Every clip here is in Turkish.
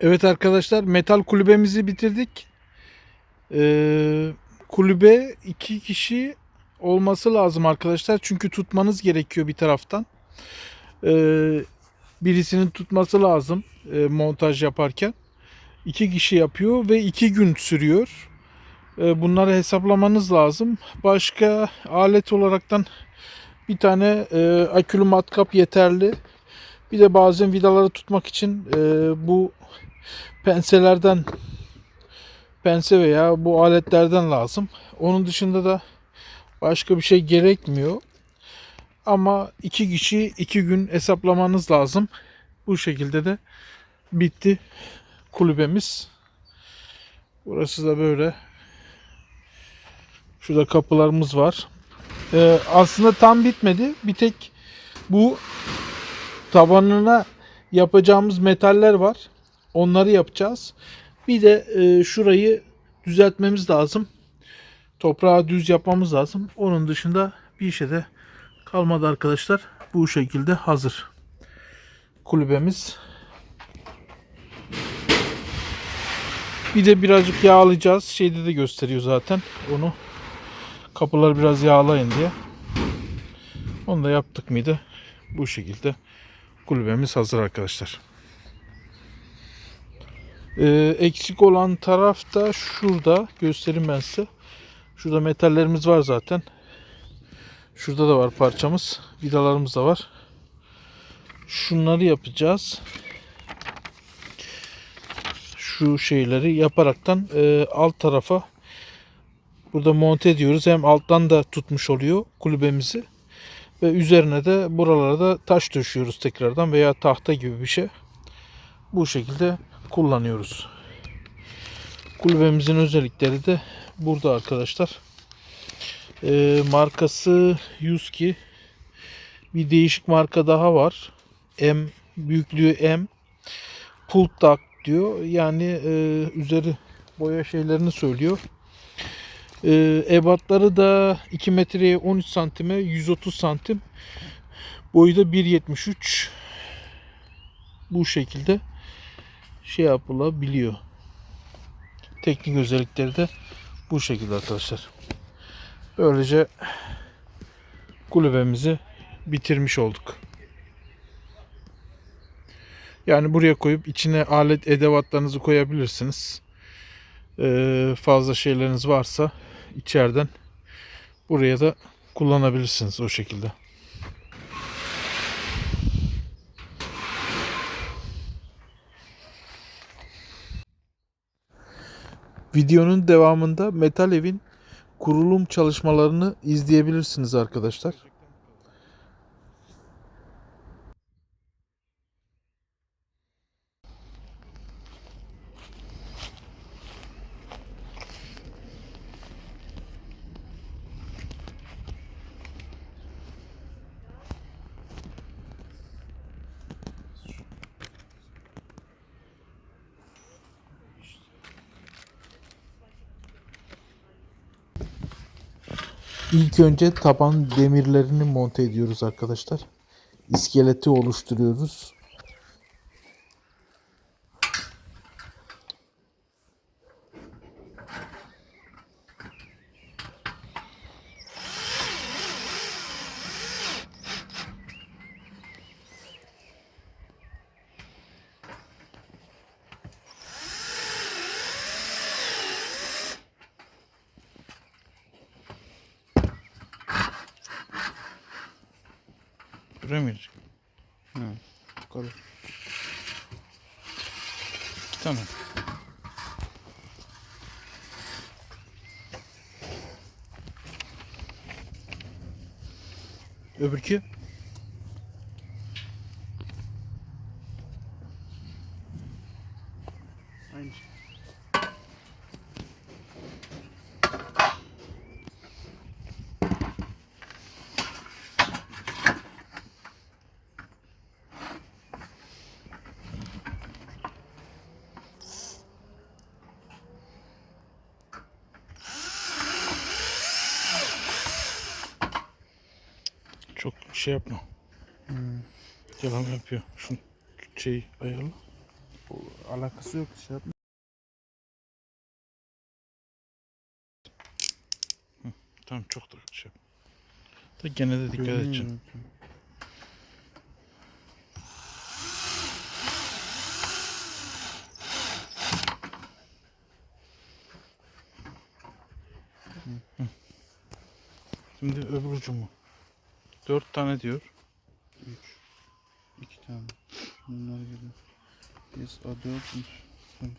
Evet arkadaşlar metal kulübemizi bitirdik. Ee, kulübe iki kişi olması lazım arkadaşlar. Çünkü tutmanız gerekiyor bir taraftan. Ee, birisinin tutması lazım e, montaj yaparken. İki kişi yapıyor ve iki gün sürüyor. Ee, bunları hesaplamanız lazım. Başka alet olaraktan bir tane e, akülü matkap yeterli. Bir de bazen vidaları tutmak için e, bu penselerden pense veya bu aletlerden lazım. Onun dışında da başka bir şey gerekmiyor. Ama iki kişi iki gün hesaplamanız lazım. Bu şekilde de bitti kulübemiz. Burası da böyle. Şurada kapılarımız var. Ee, aslında tam bitmedi. Bir tek bu tabanına yapacağımız metaller var. Onları yapacağız. Bir de e, şurayı düzeltmemiz lazım. Toprağı düz yapmamız lazım. Onun dışında bir işe de kalmadı arkadaşlar. Bu şekilde hazır. Kulübemiz. Bir de birazcık yağlayacağız. Şeyde de gösteriyor zaten onu. Kapıları biraz yağlayın diye. Onu da yaptık mıydı? Bu şekilde kulübemiz hazır arkadaşlar. Ee, eksik olan taraf da şurada. Göstereyim ben size. Şurada metallerimiz var zaten. Şurada da var parçamız. Vidalarımız da var. Şunları yapacağız. Şu şeyleri yaparaktan e, alt tarafa burada monte ediyoruz. Hem alttan da tutmuş oluyor kulübemizi. Ve üzerine de buralara da taş döşüyoruz tekrardan veya tahta gibi bir şey. Bu şekilde kullanıyoruz. Kulübemizin özellikleri de burada arkadaşlar. Ee, markası Yuski. Bir değişik marka daha var. M büyüklüğü M. Pull tak diyor. Yani e, üzeri boya şeylerini söylüyor. E, ebatları da 2 metreye 13 santime 130 santim. Boyu da 1.73. Bu şekilde şey yapılabiliyor. Teknik özellikleri de bu şekilde arkadaşlar. Böylece kulübemizi bitirmiş olduk. Yani buraya koyup içine alet edevatlarınızı koyabilirsiniz. Ee, fazla şeyleriniz varsa içeriden buraya da kullanabilirsiniz o şekilde. Videonun devamında Metal Ev'in kurulum çalışmalarını izleyebilirsiniz arkadaşlar. İlk önce taban demirlerini monte ediyoruz arkadaşlar. İskeleti oluşturuyoruz. Buraya mı girecek? Ha, yukarı. Tane. Öbürkü? Aynı şey. Çok şey yapma. Yalan yapıyor. Şu şeyi ayarla. alakası yok şey yapma. Tamam çok da şey. yap. Da gene de dikkat Görünüyor edeceksin. zaten. Şimdi öbür ucu mu? Dört tane diyor. Üç. İki tane. Bunlar gibi. Biz a dörtmüş. Fünf.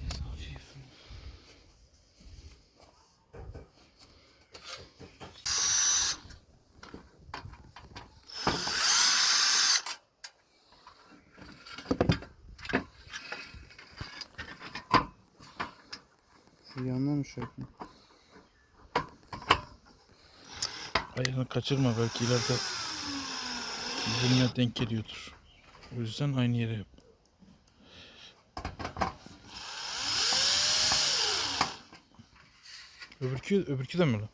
Biz a vier, fünf. Şu yandan mı şey yapayım? Ayağını kaçırma belki ileride birbirine denk geliyordur. O yüzden aynı yere yap. Öbürkü, öbürkü de mi lan?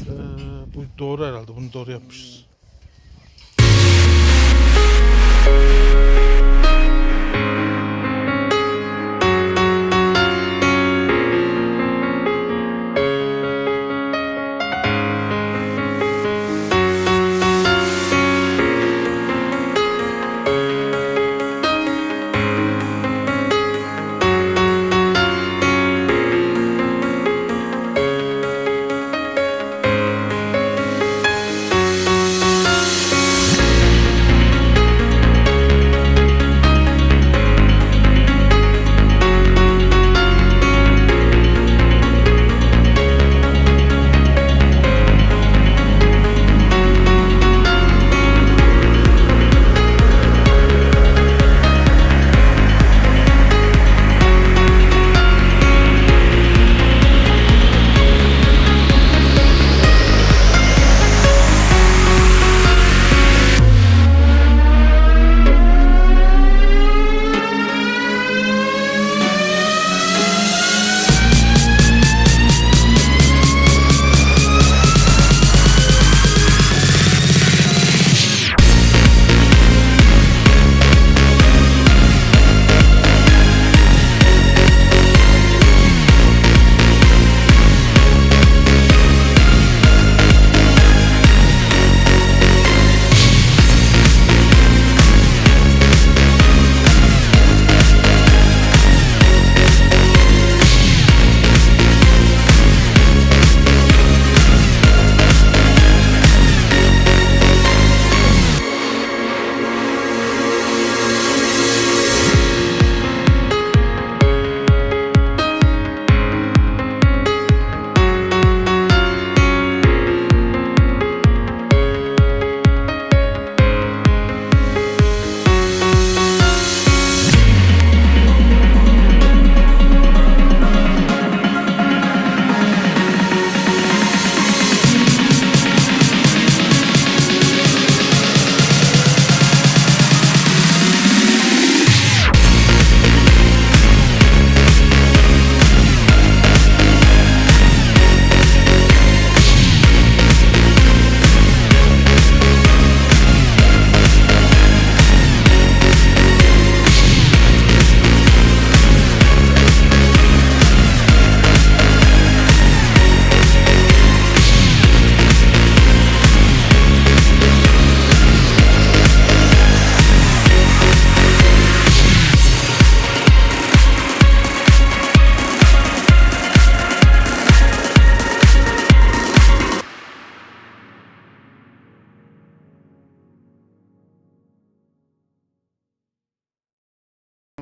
Ee, bu doğru herhalde. Bunu doğru yapmışız.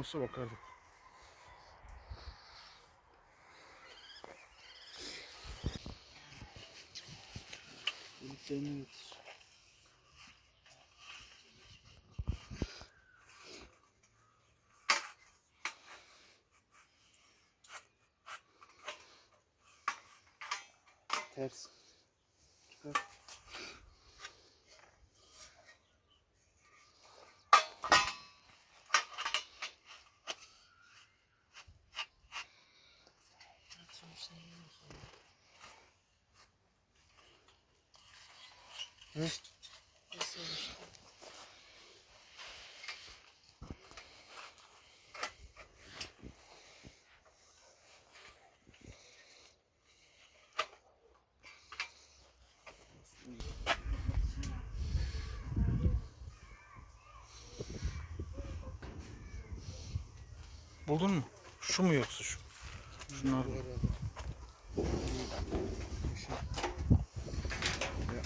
Nasıl bakardık? Deliklerine yetiş. Ters. Buldun mu? Şu mu yoksa şu? Şunlar mı? Bir şey. Ya.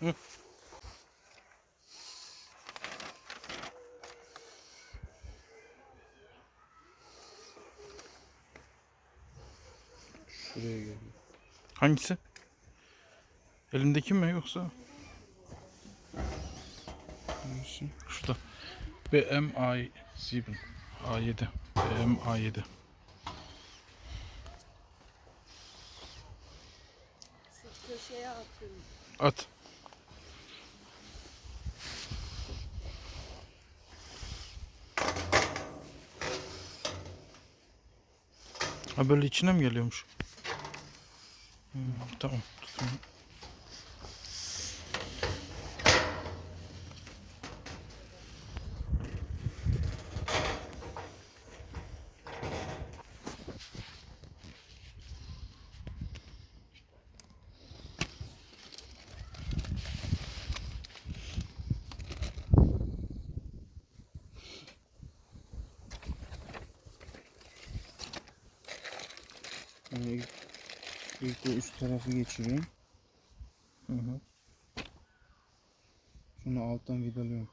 Hı. Şuraya geliyor. Hangisi? Elimdeki mi yoksa? Hangisi? Şurada. BMI 7. A7. BMA7. Şu köşeye atıyorum. At. Ha böyle içine mi geliyormuş? Hmm, tamam. O üst tarafı geçiriyorum. Hı hı. Şunu alttan vidalıyorum.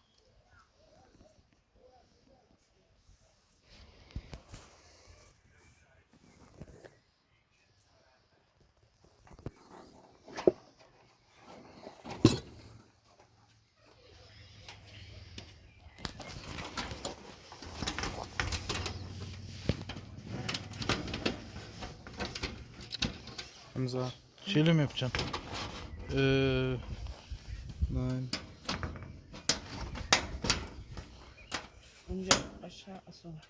Hamza. Şeyle mi yapacaksın? Ee, Nine. Önce aşağı sonra.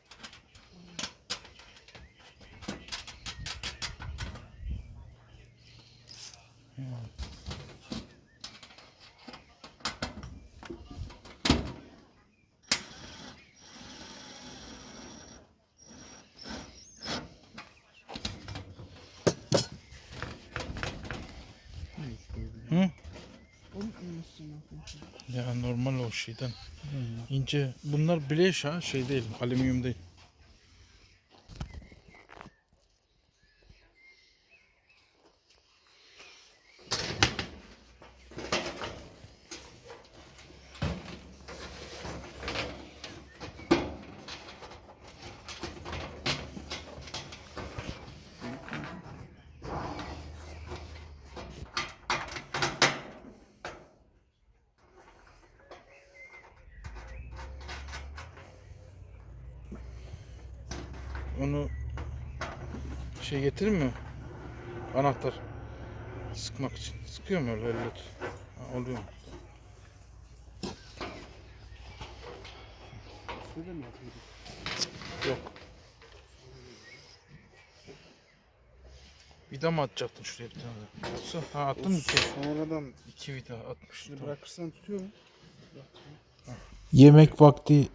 hı? Unutmuşsun o Ya normal o şeyden. İnce. Bunlar bileş ha şey değil. Alüminyum değil. Onu şey getirir mi? Anahtar. Sıkmak için. Sıkıyor mu öyle elle? Ha, oluyor mu? Şöyle mi yapıyorduk? Yok. Vida mı atacaktın şuraya bir tane daha? Yoksa ha attın mı ki? Sonradan İki vida atmış. şunu bırakırsan tutuyor mu? Yemek vakti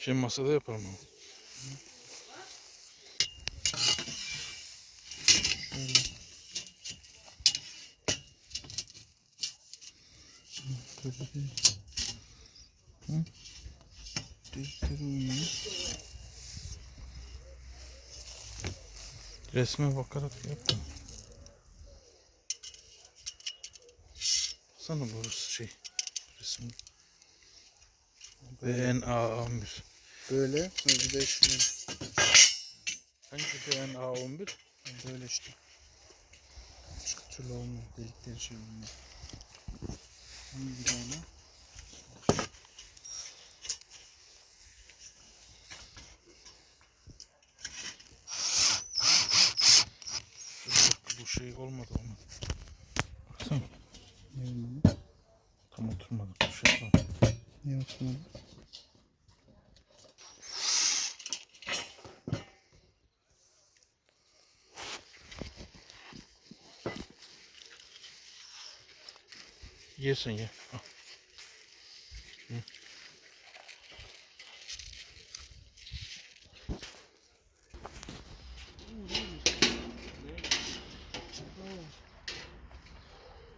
şey masada yaparım uyuyor. Resme bakarak yap. Sana burası şey. Resim. BNA11. Böyle. Sonra bir de şunu. Hangi BNA11? Böyle işte. Başka türlü olmuyor. Delikleri şey olmuyor. Şimdi bir tane. Bu şey olmadı ama. Baksana. Ne olmadı? Tam oturmadı. Bu şey var. Ne oturmadı? Yesin ye. Al. Hı.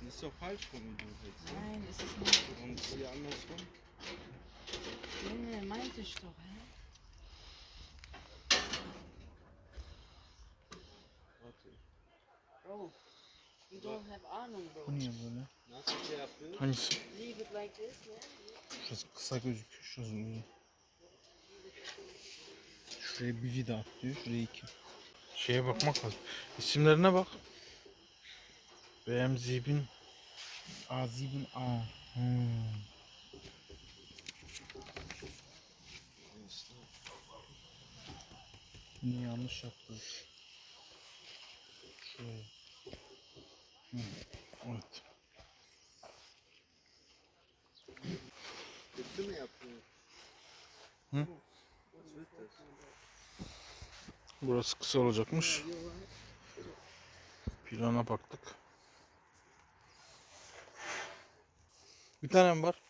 Das ist doch falsch von mir, du jetzt. Nein, ist es nicht. Und hier andersrum. Nee, nee, meinte ich doch, hä? Warte. Bro, you don't have Ahnung, bro. Böyle? Nasıl şey yapıyor? Hangisi? Şurası kısa gözüküyor. Şurası uzun. Şuraya bir vida at diyor. Şuraya iki. Şeye bakmak lazım. İsimlerine bak. BMZ'bin A7 A. Hmm. Bunu yanlış yaptı. Şuraya. evet. Kötü mü yapıyor? Hı? Was wird das? Burası kısa olacakmış. Plana baktık. Bir tane mi var?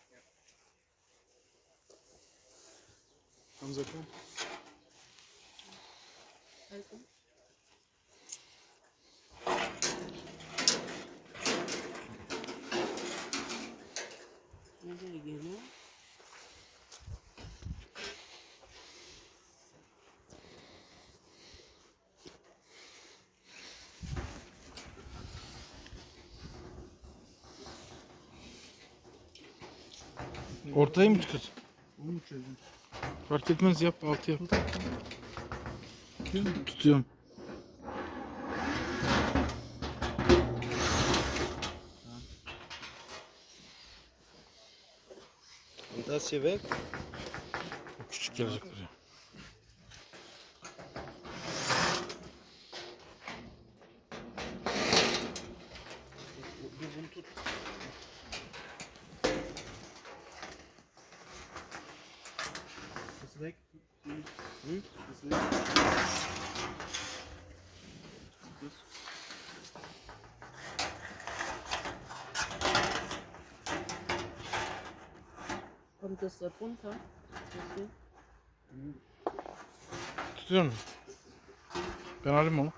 Hamza. Also. Nereye geliyor? Ortayı mı çıkar? Onu mu çözdün? Fark etmez yap altı yap. Tutuyorum. Weg? O küçük gelecek buraya. Du bunu tut. Das weg. Hı? Das weg. Das. Kommt das da drunter? Das hier? Tutuyor musun? Ben alayım onu.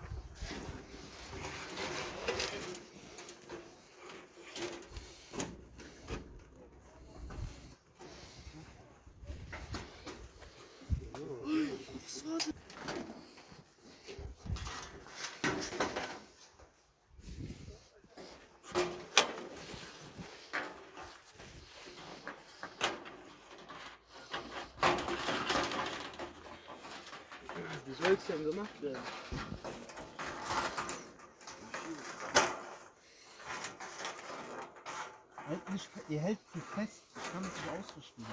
Denn ihr hält sie fest. Ich kann es nicht ausrichten.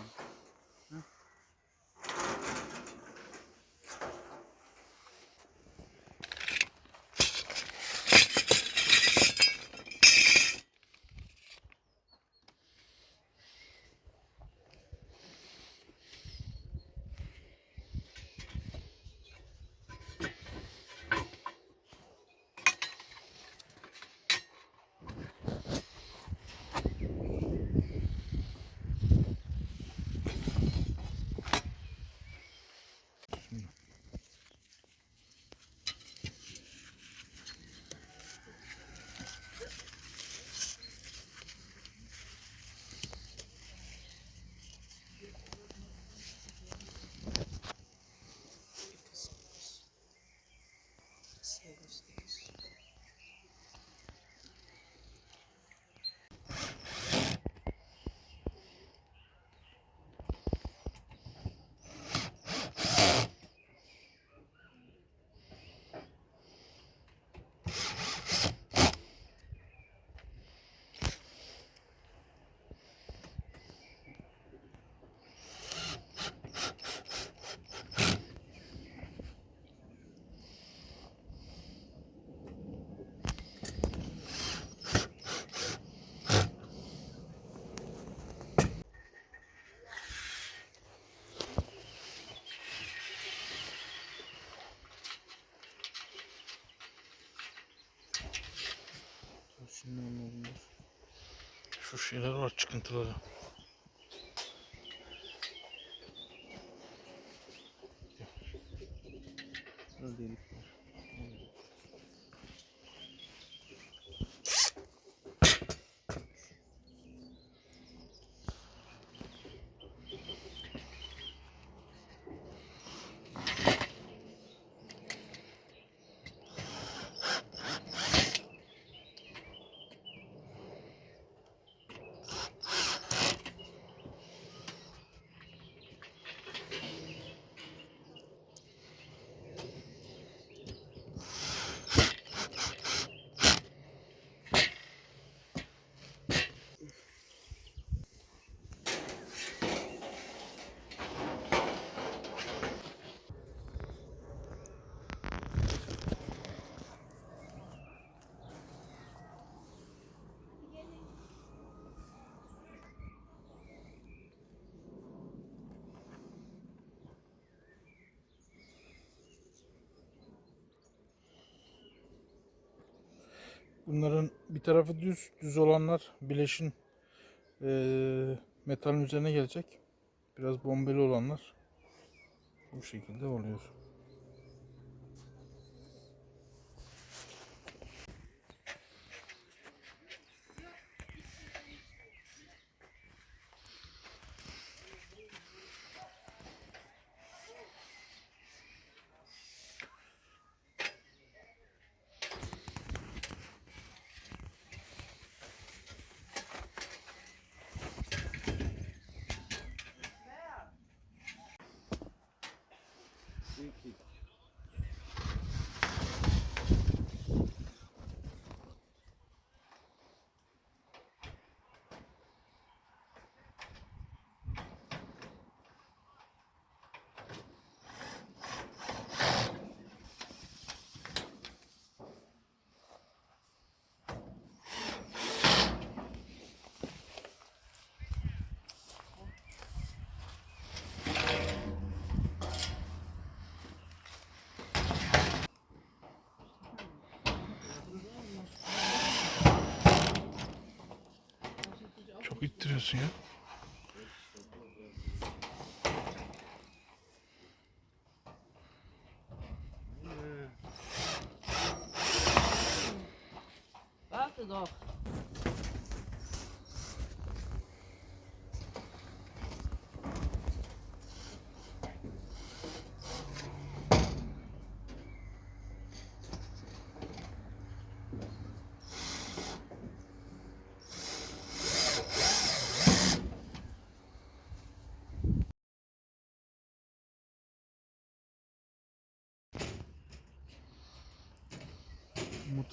Şu şeyler var çıkıntıları. Burada Bunların bir tarafı düz, düz olanlar bileşin eee metalin üzerine gelecek. Biraz bombeli olanlar bu şekilde oluyor. İttiriyorsun ya.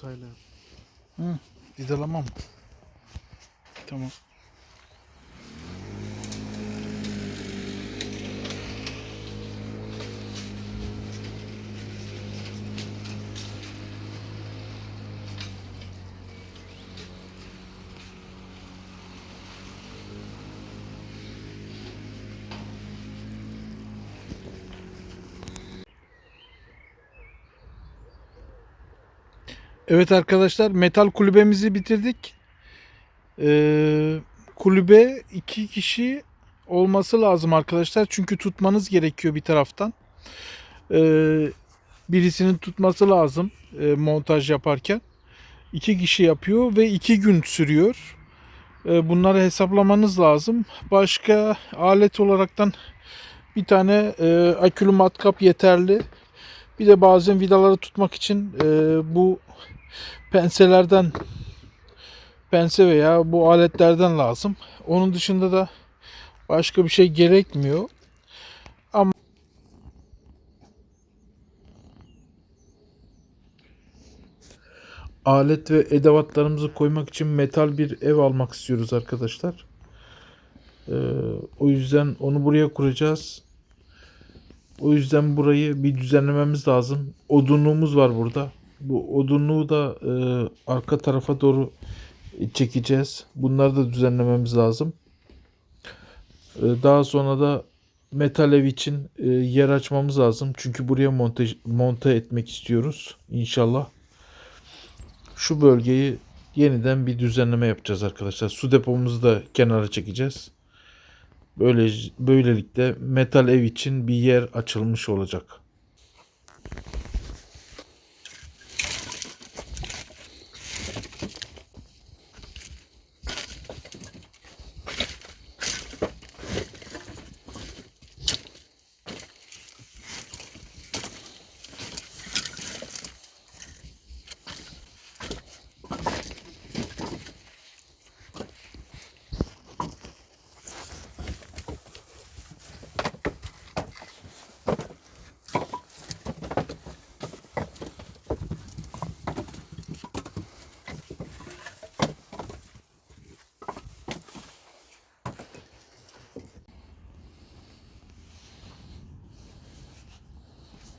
Mutayla. Hı, vidalamam. Tamam. Evet arkadaşlar metal kulübemizi bitirdik. Ee, kulübe iki kişi olması lazım arkadaşlar. Çünkü tutmanız gerekiyor bir taraftan. Ee, birisinin tutması lazım e, montaj yaparken. İki kişi yapıyor ve iki gün sürüyor. Ee, bunları hesaplamanız lazım. Başka alet olaraktan bir tane e, akülü matkap yeterli. Bir de bazen vidaları tutmak için e, bu penselerden pense veya bu aletlerden lazım. Onun dışında da başka bir şey gerekmiyor. Ama alet ve edevatlarımızı koymak için metal bir ev almak istiyoruz arkadaşlar. Ee, o yüzden onu buraya kuracağız. O yüzden burayı bir düzenlememiz lazım. Odunluğumuz var burada. Bu odunluğu da e, arka tarafa doğru çekeceğiz. Bunları da düzenlememiz lazım. E, daha sonra da metal ev için e, yer açmamız lazım. Çünkü buraya monte, monte etmek istiyoruz inşallah. Şu bölgeyi yeniden bir düzenleme yapacağız arkadaşlar. Su depomuzu da kenara çekeceğiz. Böyle böylelikle metal ev için bir yer açılmış olacak.